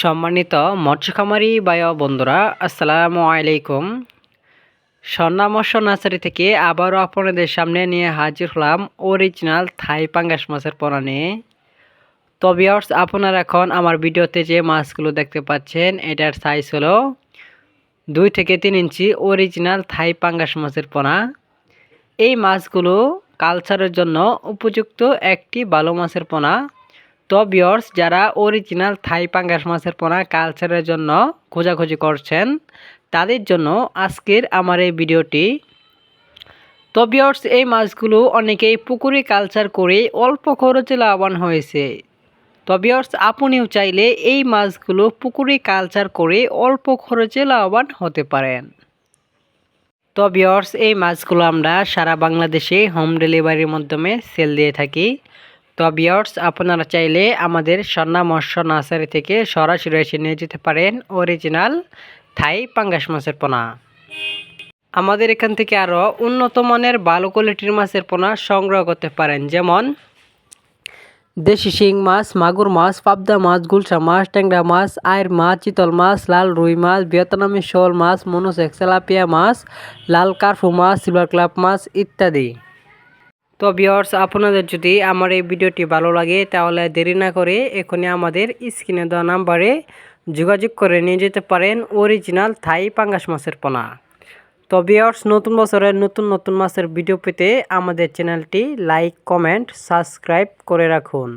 সম্মানিত মৎস্য খামারি বায় বন্ধুরা, আসসালামু আলাইকুম। স্বর্ণামৎস্য নার্সারি থেকে আবারও আপনাদের সামনে নিয়ে হাজির হলাম অরিজিনাল থাই পাঙ্গাস মাছের পোনা নিয়ে। তো ভিউয়ার্স আপনারা এখন আমার ভিডিওতে যে মাছগুলো দেখতে পাচ্ছেন, এটার সাইজ হলো দুই থেকে তিন ইঞ্চি অরিজিনাল থাই পাঙ্গাস মাছের পোনা। এই মাছগুলো কালচারের জন্য উপযুক্ত একটি ভালো মাছের পোনা। তো বিয়র্স যারা অরিজিনাল থাই পাঙ্গাস মাছের পোনা কালচারের জন্য খোঁজাখুঁজি করছেন, তাদের জন্য আজকের আমার এই ভিডিওটি। তো বিয়র্স এই মাছগুলো অনেকেই পুকুরে কালচার করে অল্প খরচে লাভবান হয়েছে। তো বিয়র্স আপনিও চাইলে এই মাছগুলো পুকুরে কালচার করে অল্প খরচে লাভবান হতে পারেন। তো বিয়র্স এই মাছগুলো আমরা সারা বাংলাদেশে হোম ডেলিভারির মাধ্যমে সেল দিয়ে থাকি। তো বিয়ার্স আপনারা চাইলে আমাদের সন্না মৎস্য নার্সারি থেকে সরাসরি এসে নিয়ে যেতে পারেন অরিজিনাল থাই পাঙ্গাস মাছের পোনা। আমাদের এখান থেকে আরও উন্নত মানের ভালো কোয়ালিটির মাছের পোনা সংগ্রহ করতে পারেন, যেমন দেশি শিং মাছ, মাগুর মাছ, পাবদা মাছ, গুলশা মাছ, ট্যাংরা মাছ আয়ের মাছ, চিতল মাছ, লাল রুই মাছ, ভিয়েতনামি শোল মাছ মনোসেক্স তেলাপিয়া মাছ, লাল কার্ফু মাছ, সিলভার ক্লাব মাছ ইত্যাদি। তো বিয়ার্স আপনাদের যদি আমার এই ভিডিওটি ভালো লাগে, তাহলে দেরি না করে এখনই আমাদের স্ক্রিনে দেওয়া নাম্বারে যোগাযোগ করে নিয়ে যেতে পারেন অরিজিনাল থাই পাঙ্গাস মাছের পোনা। তো বিয়ার্স নতুন বছরের নতুন নতুন মাছের ভিডিও পেতে আমাদের চ্যানেলটি লাইক কমেন্ট সাবস্ক্রাইব করে রাখুন।